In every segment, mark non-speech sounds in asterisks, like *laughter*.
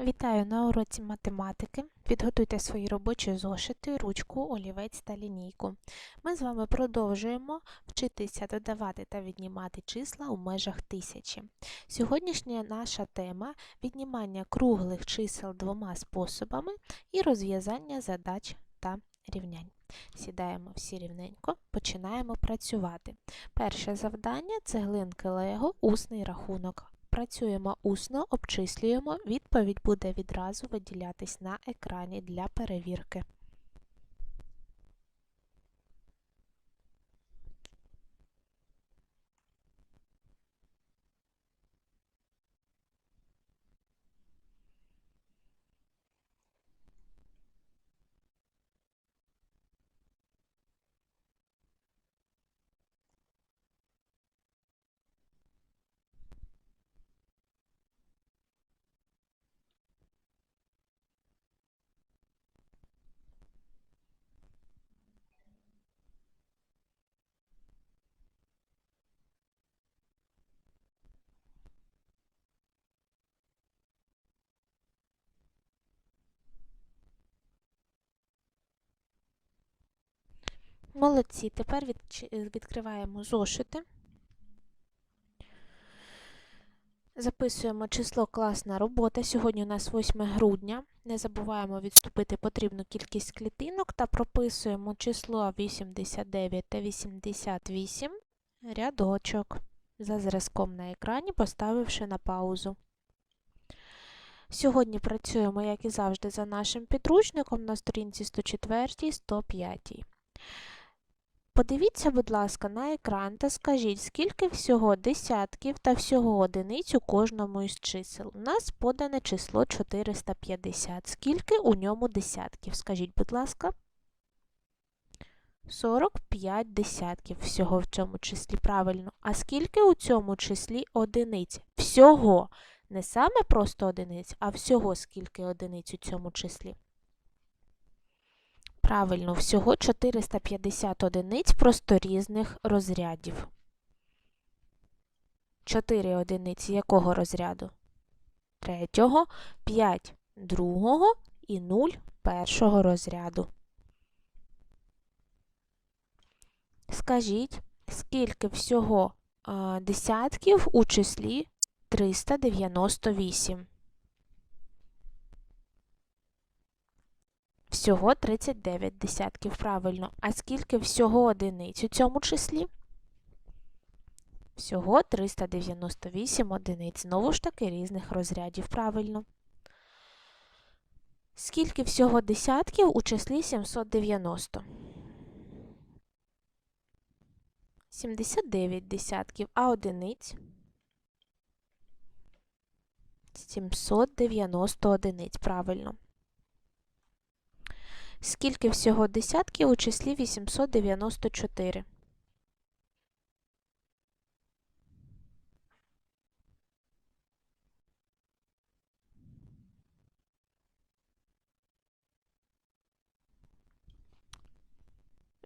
Вітаю на уроці математики. Підготуйте свої робочі зошити, ручку, олівець та лінійку. Ми з вами продовжуємо вчитися додавати та віднімати числа у межах тисячі. Сьогоднішня наша тема віднімання круглих чисел двома способами і розв'язання задач та рівнянь. Сідаємо всі рівненько, починаємо працювати. Перше завдання цеглинки Лего, усний рахунок. Працюємо усно, обчислюємо, відповідь буде відразу виділятись на екрані для перевірки. Молодці, тепер е, відкриваємо зошити. Записуємо число класна робота. Сьогодні у нас 8 грудня. Не забуваємо відступити потрібну кількість клітинок та прописуємо число 89 та 88 рядочок за зразком на екрані, поставивши на паузу. Сьогодні працюємо, як і завжди, за нашим підручником на сторінці 104 105. Подивіться, будь ласка, на екран та скажіть, скільки всього десятків та всього одиниць у кожному із чисел. У нас подане число 450. Скільки у ньому десятків? Скажіть, будь ласка. 45 десятків всього в цьому числі. Правильно. А скільки у цьому числі одиниць? Всього. Не саме просто одиниць, а всього скільки одиниць у цьому числі. Правильно, всього 450 одиниць просто різних розрядів. 4 одиниці якого розряду? Третього, 5 другого і 0 першого розряду. Скажіть, скільки всього десятків у числі 398? Всього 39 десятків, правильно. А скільки всього одиниць у цьому числі? Всього 398 одиниць. Знову ж таки, різних розрядів, правильно. Скільки всього десятків у числі 790? 79 десятків, а одиниць? 790 одиниць, правильно. Скільки всього десятків у числі 894?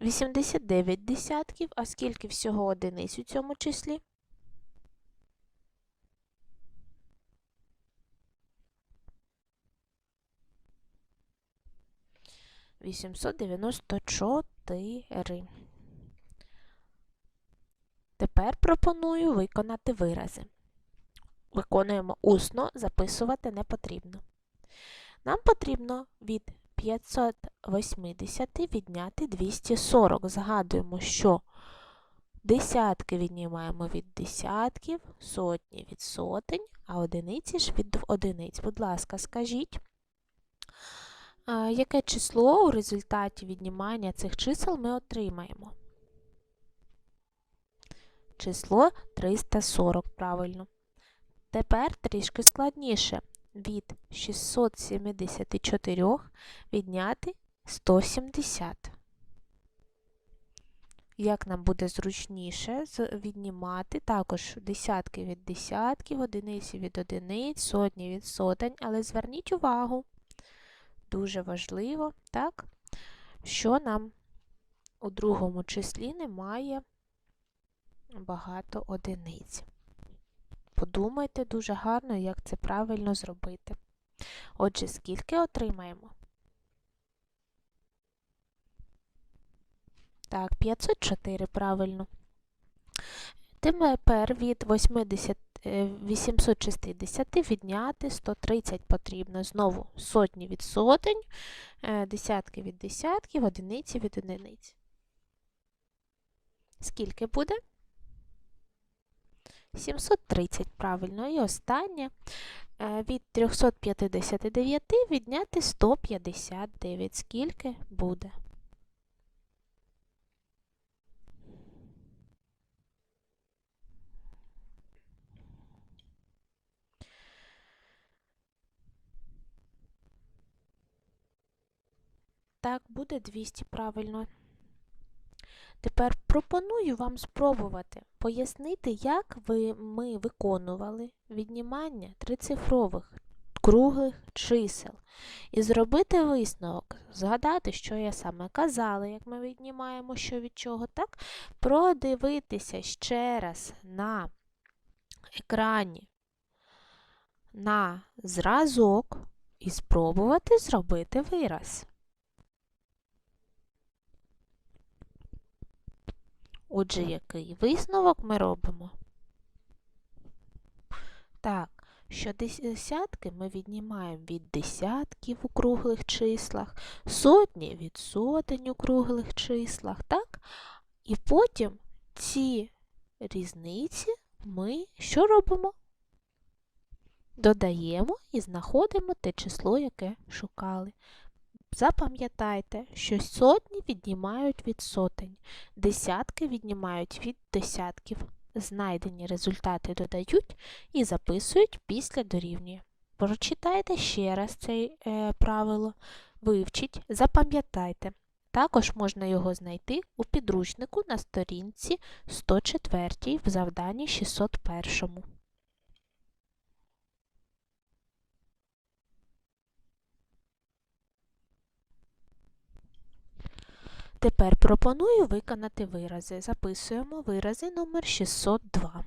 Вісімдесят дев'ять десятків, а скільки всього одиниць у цьому числі? Вісімсот дев'яносто чотири. Тепер пропоную виконати вирази. Виконуємо усно, записувати не потрібно. Нам потрібно від 580 відняти 240. Згадуємо, що десятки віднімаємо від десятків, сотні від сотень, а одиниці ж від одиниць. Будь ласка, скажіть, яке число у результаті віднімання цих чисел ми отримаємо? Число 340, правильно. Тепер трішки складніше. Від 674 відняти 170. Як нам буде зручніше віднімати також десятки від десятків, одиниці від одиниць, сотні від сотень, але зверніть увагу, дуже важливо, так, що нам у другому числі немає багато одиниць. Подумайте дуже гарно, як це правильно зробити. Отже, скільки отримаємо? Так, 504, правильно. Тепер від 80, 860 відняти 130 потрібно. Знову сотні від сотень, е, десятки від десятків, одиниці від одиниць. Скільки буде? 730, правильно. І останнє е, від 359 відняти 159. Скільки буде? Так, буде 200, правильно. Тепер пропоную вам спробувати пояснити, як ви, ми виконували віднімання трицифрових круглих чисел. І зробити висновок, згадати, що я саме казала, як ми віднімаємо що від чого, так? Продивитися ще раз на екрані на зразок і спробувати зробити вираз. Отже, який висновок ми робимо? Так, що десятки ми віднімаємо від десятків у круглих числах, сотні від сотень у круглих числах, так? І потім ці різниці ми що робимо? Додаємо і знаходимо те число, яке шукали. Запам'ятайте, що сотні віднімають від сотень, десятки віднімають від десятків. Знайдені результати додають і записують після дорівнює. Прочитайте ще раз це е, правило, вивчіть, запам'ятайте. Також можна його знайти у підручнику на сторінці 104 в завданні 601. Тепер пропоную виконати вирази. Записуємо вирази номер 602.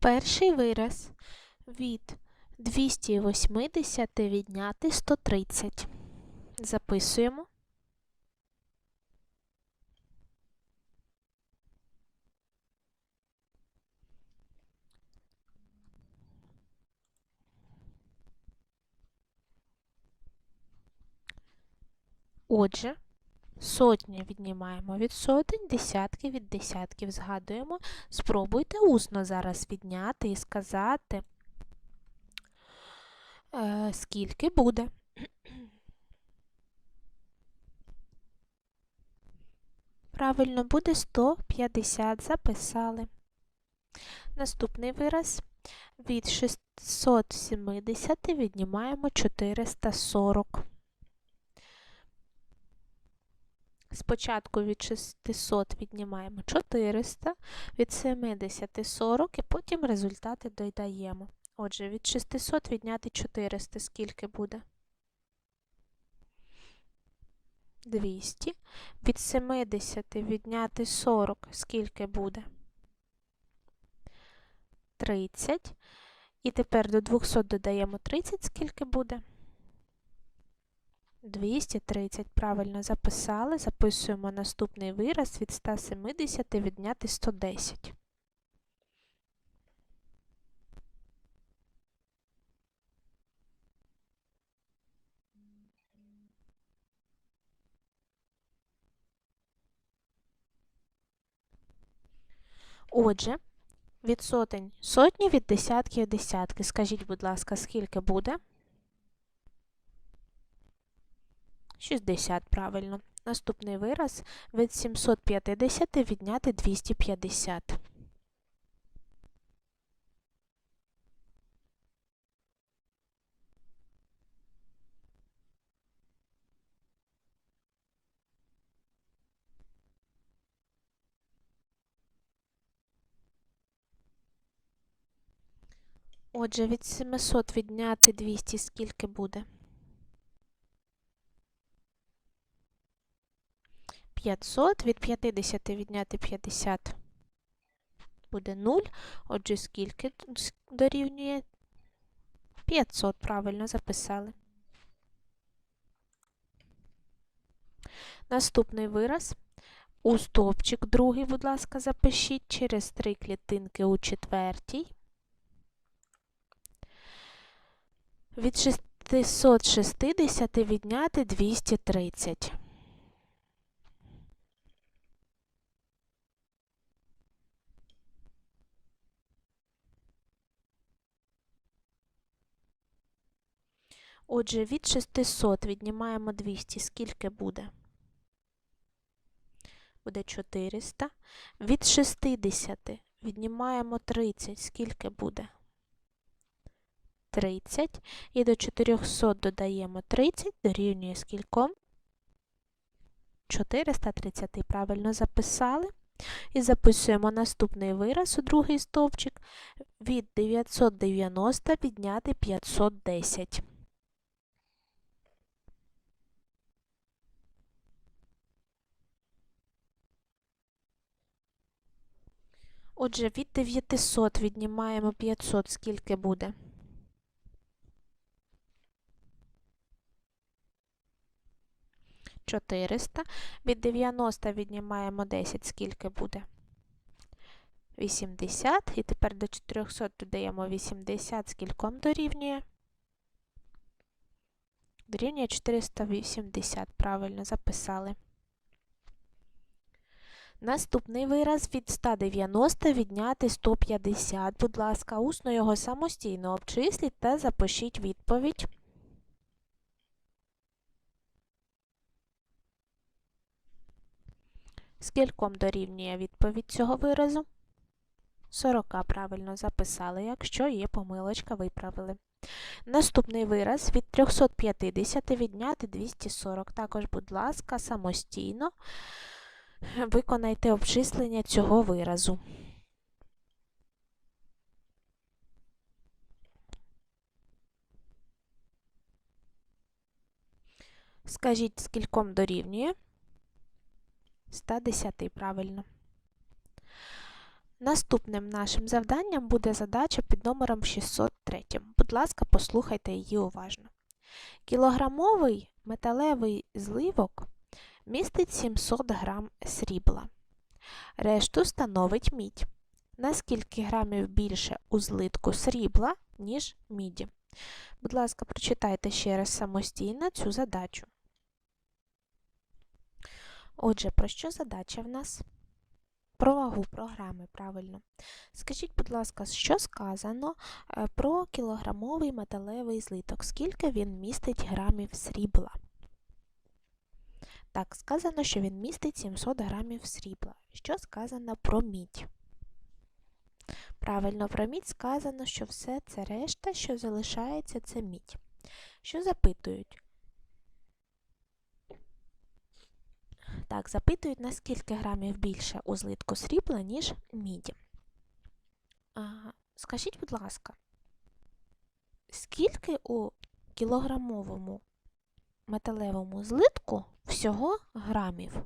Перший вираз від 280 відняти 130. Записуємо. Отже, сотні віднімаємо від сотень, десятки від десятків. Згадуємо, спробуйте усно зараз відняти і сказати, е, скільки буде. *clears throat* Правильно, буде 150. Записали. Наступний вираз. Від 670 віднімаємо 440. Спочатку від 600 віднімаємо 400, від 70 40 і потім результати додаємо. Отже, від 600 відняти 400, скільки буде? 200. Від 70 відняти 40, скільки буде? 30. І тепер до 200 додаємо 30, скільки буде? 230. Правильно записали. Записуємо наступний вираз від 170 відняти 110. Отже, від сотень сотні, від десятків десятки. Скажіть, будь ласка, скільки буде? 60, правильно. Наступний вираз від 750 відняти 250. Отже, від 700 відняти 200 скільки буде? 500. Від 50 відняти 50 буде 0. Отже, скільки дорівнює? 500. Правильно записали. Наступний вираз. У стовпчик другий, будь ласка, запишіть через три клітинки у четвертій. Від 660 відняти 230. Отже, від 600 віднімаємо 200. Скільки буде? Буде 400. Від 60 віднімаємо 30. Скільки буде? 30. І до 400 додаємо 30, дорівнює скільком? 430. Правильно записали. І записуємо наступний вираз у другий стовпчик. Від 990 відняти 510. Отже, від 900 віднімаємо 500, скільки буде? Чотириста. Від 90 віднімаємо 10, скільки буде? 80. І тепер до 400 додаємо 80, скільком дорівнює? Дорівнює 480, правильно записали. Наступний вираз від 190 відняти 150. Будь ласка, усно його самостійно обчисліть та запишіть відповідь. Скільком дорівнює відповідь цього виразу? 40 правильно записали, якщо є помилочка, виправили. Наступний вираз від 350 відняти 240. Також, будь ласка, самостійно виконайте обчислення цього виразу. Скажіть, скільком дорівнює? 110, правильно. Наступним нашим завданням буде задача під номером 603. Будь ласка, послухайте її уважно. Кілограмовий металевий зливок містить 700 грам срібла. Решту становить мідь. На скільки грамів більше у злитку срібла, ніж міді? Будь ласка, прочитайте ще раз самостійно цю задачу. Отже, про що задача в нас? Про вагу програми, правильно. Скажіть, будь ласка, що сказано е, про кілограмовий металевий злиток? Скільки він містить грамів срібла? Так, сказано, що він містить 700 грамів срібла. Що сказано про мідь? Правильно, про мідь сказано, що все це решта, що залишається, це мідь. Що запитують? Так, запитують, наскільки грамів більше у злитку срібла, ніж міді. А, скажіть, будь ласка, скільки у кілограмовому металевому злитку всього грамів?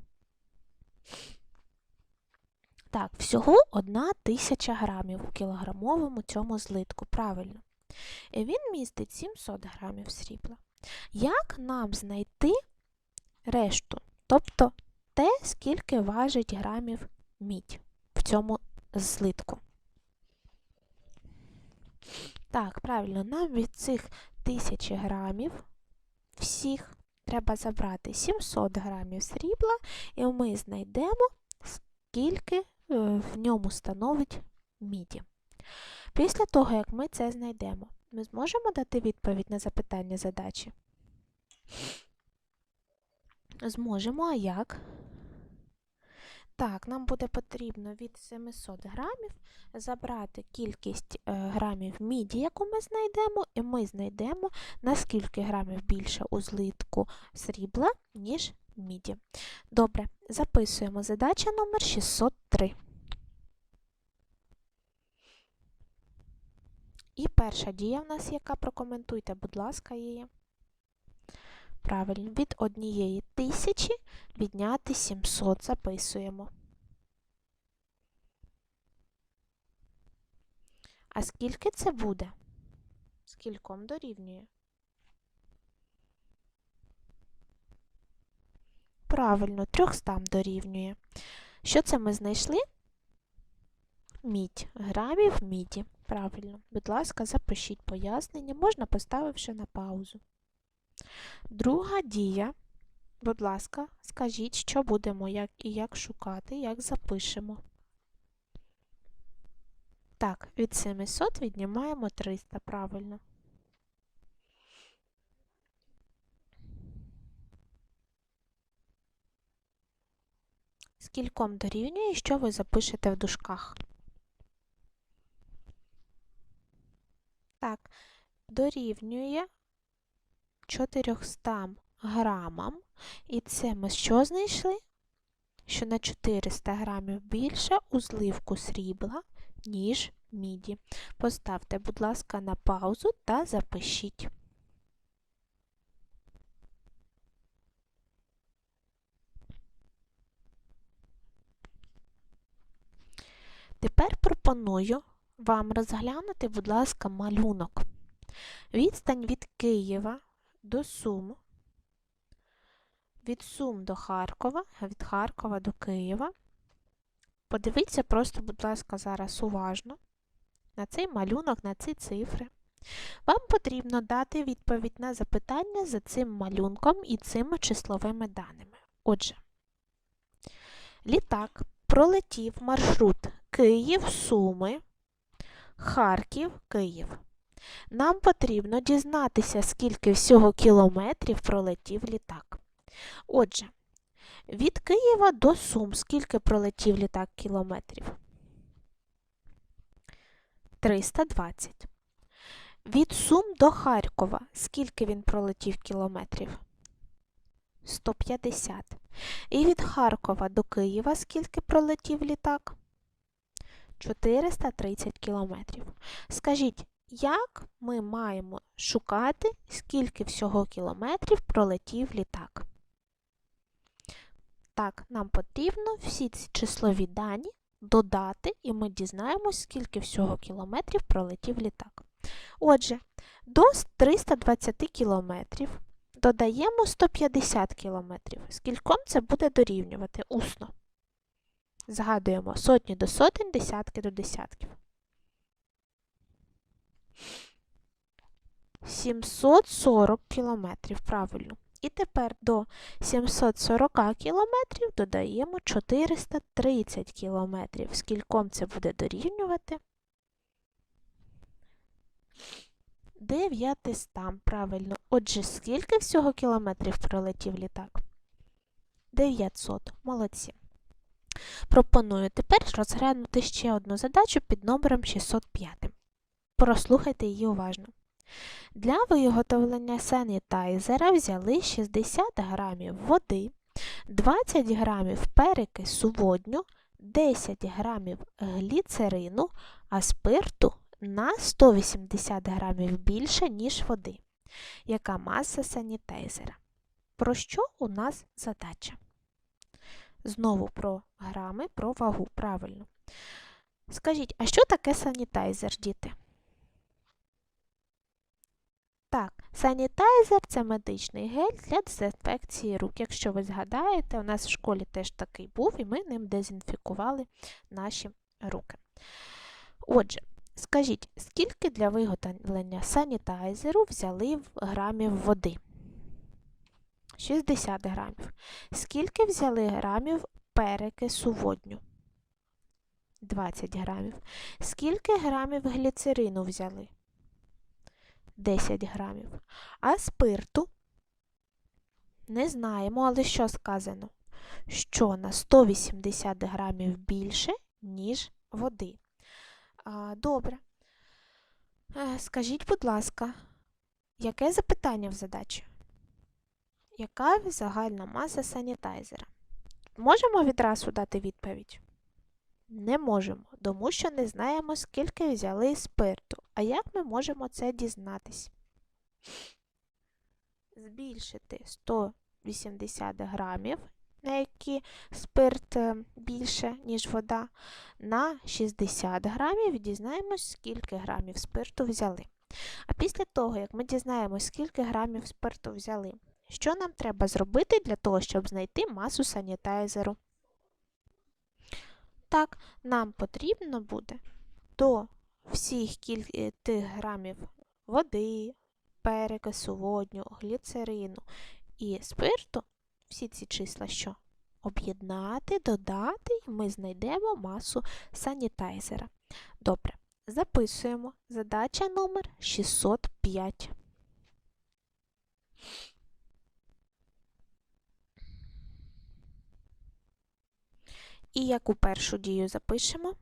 Так, всього одна тисяча грамів у кілограмовому цьому злитку, правильно. І він містить 700 грамів срібла. Як нам знайти решту? Тобто те, скільки важить грамів мідь в цьому злитку? Так, правильно, нам від цих тисячі грамів всіх треба забрати 700 грамів срібла, і ми знайдемо, скільки е, в ньому становить міді. Після того, як ми це знайдемо, ми зможемо дати відповідь на запитання задачі? Зможемо, а як? Так, нам буде потрібно від 700 грамів забрати кількість е, грамів міді, яку ми знайдемо, і ми знайдемо, наскільки грамів більше у злитку срібла, ніж міді. Добре, записуємо задача номер 603. І перша дія в нас яка? Прокоментуйте, будь ласка, її. Правильно, від однієї тисячі відняти 700 записуємо. А скільки це буде? Скільком дорівнює? Правильно, 300 дорівнює. Що це ми знайшли? Мідь. Грамів міді. Правильно. Будь ласка, запишіть пояснення, можна поставивши на паузу. Друга дія. Будь ласка, скажіть, що будемо як і як шукати, як запишемо. Так, від 700 віднімаємо 300, правильно. Скільком дорівнює, що ви запишете в дужках? Так, дорівнює 400 грамам. І це ми що знайшли? Що на 400 грамів більше у зливку срібла, ніж міді. Поставте, будь ласка, на паузу та запишіть. Тепер пропоную вам розглянути, будь ласка, малюнок. Відстань від Києва до Сум, від Сум до Харкова, від Харкова до Києва. Подивіться просто, будь ласка, зараз уважно на цей малюнок, на ці цифри. Вам потрібно дати відповідь на запитання за цим малюнком і цими числовими даними. Отже, літак пролетів маршрут Київ, Суми, Харків, Київ. Нам потрібно дізнатися, скільки всього кілометрів пролетів літак. Отже, від Києва до Сум скільки пролетів літак кілометрів? 320. Від Сум до Харкова скільки він пролетів кілометрів? 150. І від Харкова до Києва скільки пролетів літак? 430 кілометрів. Скажіть, як ми маємо шукати, скільки всього кілометрів пролетів літак? Так, нам потрібно всі ці числові дані додати, і ми дізнаємось, скільки всього кілометрів пролетів літак. Отже, до 320 кілометрів додаємо 150 кілометрів. Скільком це буде дорівнювати усно? Згадуємо сотні до сотень, десятки до десятків. 740 кілометрів, правильно. І тепер до 740 кілометрів додаємо 430 кілометрів. Скільком це буде дорівнювати? 900, правильно. Отже, скільки всього кілометрів пролетів літак? 900. Молодці. Пропоную тепер розглянути ще одну задачу під номером 605. Прослухайте її уважно. Для виготовлення санітайзера взяли 60 грамів води, 20 грамів перекису водню, 10 грамів гліцерину, а спирту на 180 грамів більше, ніж води. Яка маса санітайзера? Про що у нас задача? Знову про грами, про вагу, правильно. Скажіть, а що таке санітайзер, діти? Так, санітайзер це медичний гель для дезінфекції рук. Якщо ви згадаєте, у нас в школі теж такий був, і ми ним дезінфікували наші руки. Отже, скажіть, скільки для виготовлення санітайзеру взяли в грамів води? 60 грамів. Скільки взяли грамів перекису водню? 20 грамів. Скільки грамів гліцерину взяли? 10 грамів. А спирту не знаємо, але що сказано? Що на 180 грамів більше, ніж води. Добре. Е, скажіть, будь ласка, яке запитання в задачі? Яка загальна маса санітайзера? Можемо відразу дати відповідь? Не можемо, тому що не знаємо, скільки взяли спирту. А як ми можемо це дізнатись? Збільшити 180 грамів, на які спирт е, більше, ніж вода, на 60 грамів і дізнаємось, скільки грамів спирту взяли. А після того, як ми дізнаємось, скільки грамів спирту взяли, що нам треба зробити для того, щоб знайти масу санітайзеру? Так, нам потрібно буде до всіх кіль... е, тих грамів води, перекису водню, гліцерину і спирту, всі ці числа що? Об'єднати, додати, і ми знайдемо масу санітайзера. Добре, записуємо. Задача номер 605. І яку першу дію запишемо?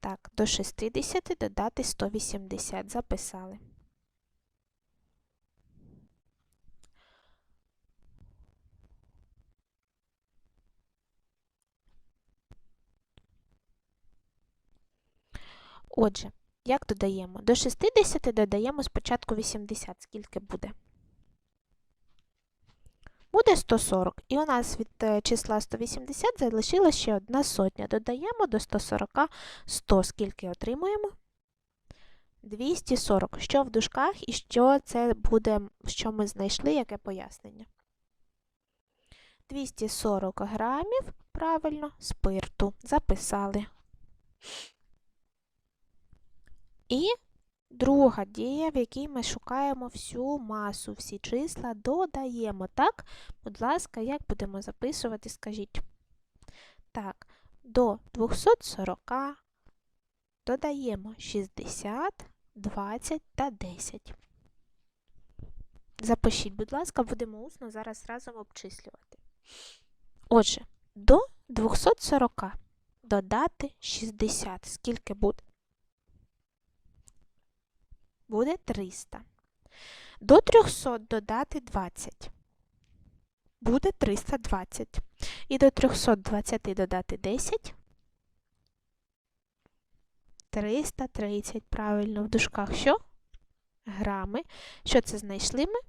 Так, до 60 додати 180 записали. Отже, як додаємо? До 60 додаємо спочатку 80. Скільки буде? Буде 140. І у нас від е, числа 180 залишилася ще одна сотня. Додаємо до 140 100. Скільки отримуємо? 240. Що в дужках і що це буде, що ми знайшли, яке пояснення? 240 грамів, правильно, спирту. Записали. І друга дія, в якій ми шукаємо всю масу, всі числа, додаємо. Так, будь ласка, як будемо записувати, скажіть. Так, до 240 додаємо 60, 20 та 10. Запишіть, будь ласка, будемо усно зараз разом обчислювати. Отже, до 240 додати 60. Скільки буде? Буде 300. До 300 додати 20. Буде 320. І до 320 додати 10. 330. Правильно, в дужках що? Грами. Що це знайшли ми?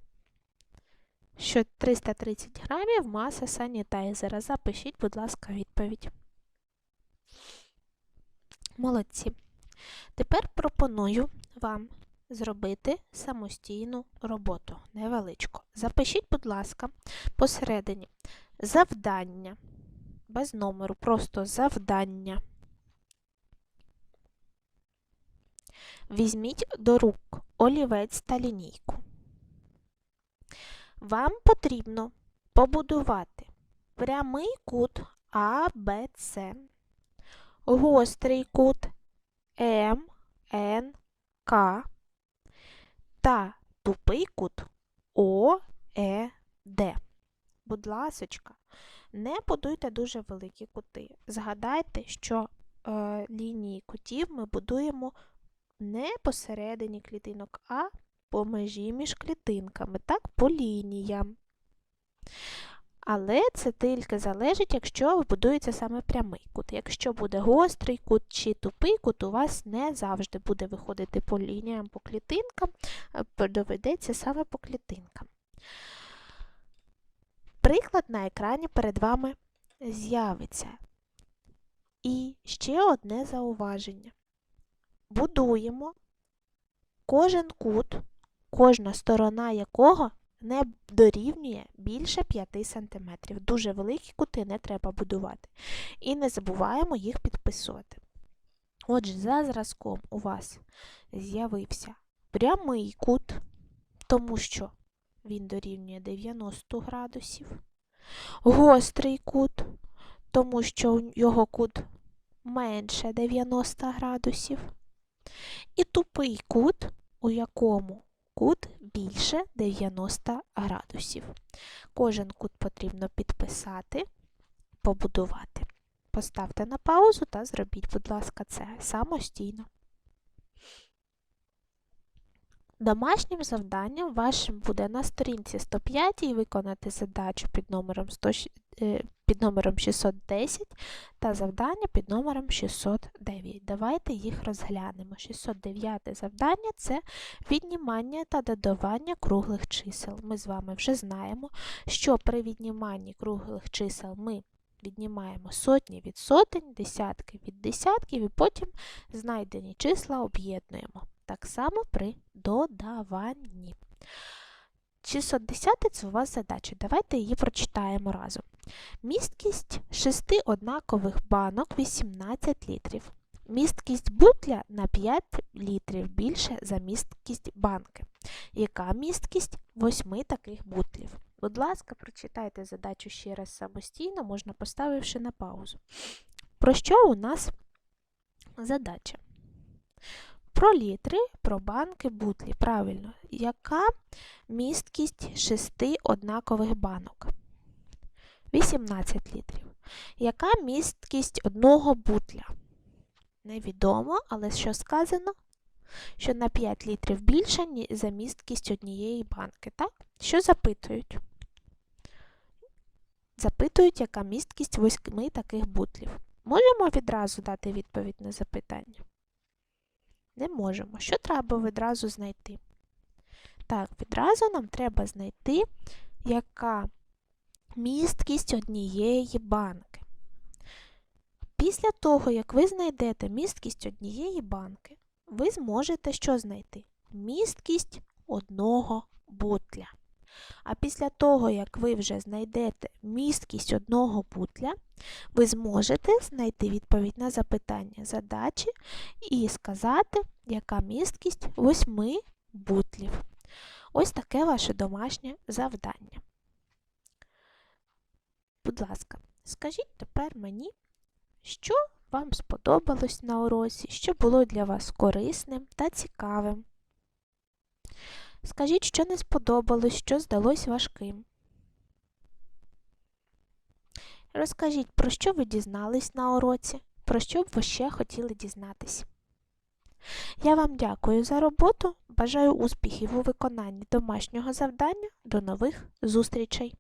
Що 330 грамів маса санітайзера. Запишіть, будь ласка, відповідь. Молодці. Тепер пропоную вам зробити самостійну роботу невеличку. Запишіть, будь ласка, посередині завдання, без номеру, просто завдання. Візьміть до рук олівець та лінійку. Вам потрібно побудувати прямий кут АБЦ, гострий кут МНК та тупий кут ОЕД. Будь ласочка, не будуйте дуже великі кути. Згадайте, що е, лінії кутів ми будуємо не посередині клітинок, а по межі між клітинками, так, по лініям. Але це тільки залежить, якщо будується саме прямий кут. Якщо буде гострий кут чи тупий кут, у вас не завжди буде виходити по лініям, по клітинкам, доведеться саме по клітинкам. Приклад на екрані перед вами з'явиться. І ще одне зауваження. Будуємо кожен кут, кожна сторона якого не дорівнює більше 5 см. Дуже великі кути не треба будувати. І не забуваємо їх підписувати. Отже, за зразком у вас з'явився прямий кут, тому що він дорівнює 90 градусів. Гострий кут, тому що його кут менше 90 градусів. І тупий кут, у якому кут більше 90 градусів. Кожен кут потрібно підписати, побудувати. Поставте на паузу та зробіть, будь ласка, це самостійно. Домашнім завданням вашим буде на сторінці 105 виконати задачу під номером 100, е, під номером 610 та завдання під номером 609. Давайте їх розглянемо. 609 завдання це віднімання та додавання круглих чисел. Ми з вами вже знаємо, що при відніманні круглих чисел ми віднімаємо сотні від сотень, десятки від десятків і потім знайдені числа об'єднуємо. Так само при додаванні. 610 це у вас задача. Давайте її прочитаємо разом. Місткість шести однакових банок 18 літрів. Місткість бутля на 5 літрів більше за місткість банки. Яка місткість восьми таких бутлів? Будь ласка, прочитайте задачу ще раз самостійно, можна поставивши на паузу. Про що у нас задача? Про літри, про банки, бутлі. Правильно, яка місткість шести однакових банок? 18 літрів. Яка місткість одного бутля? Невідомо, але що сказано? Що на 5 літрів більше за місткість однієї банки, так? Що запитують? Запитують, яка місткість восьми таких бутлів. Можемо відразу дати відповідь на запитання? Не можемо. Що треба відразу знайти? Так, відразу нам треба знайти, яка місткість однієї банки. Після того, як ви знайдете місткість однієї банки, ви зможете що знайти? Місткість одного бутля. А після того, як ви вже знайдете місткість одного бутля, ви зможете знайти відповідь на запитання задачі і сказати, яка місткість восьми бутлів. Ось таке ваше домашнє завдання. Будь ласка, скажіть тепер мені, що вам сподобалось на уроці, що було для вас корисним та цікавим. Скажіть, що не сподобалось, що здалось важким. Розкажіть, про що ви дізнались на уроці, про що б ви ще хотіли дізнатись. Я вам дякую за роботу, бажаю успіхів у виконанні домашнього завдання. До нових зустрічей!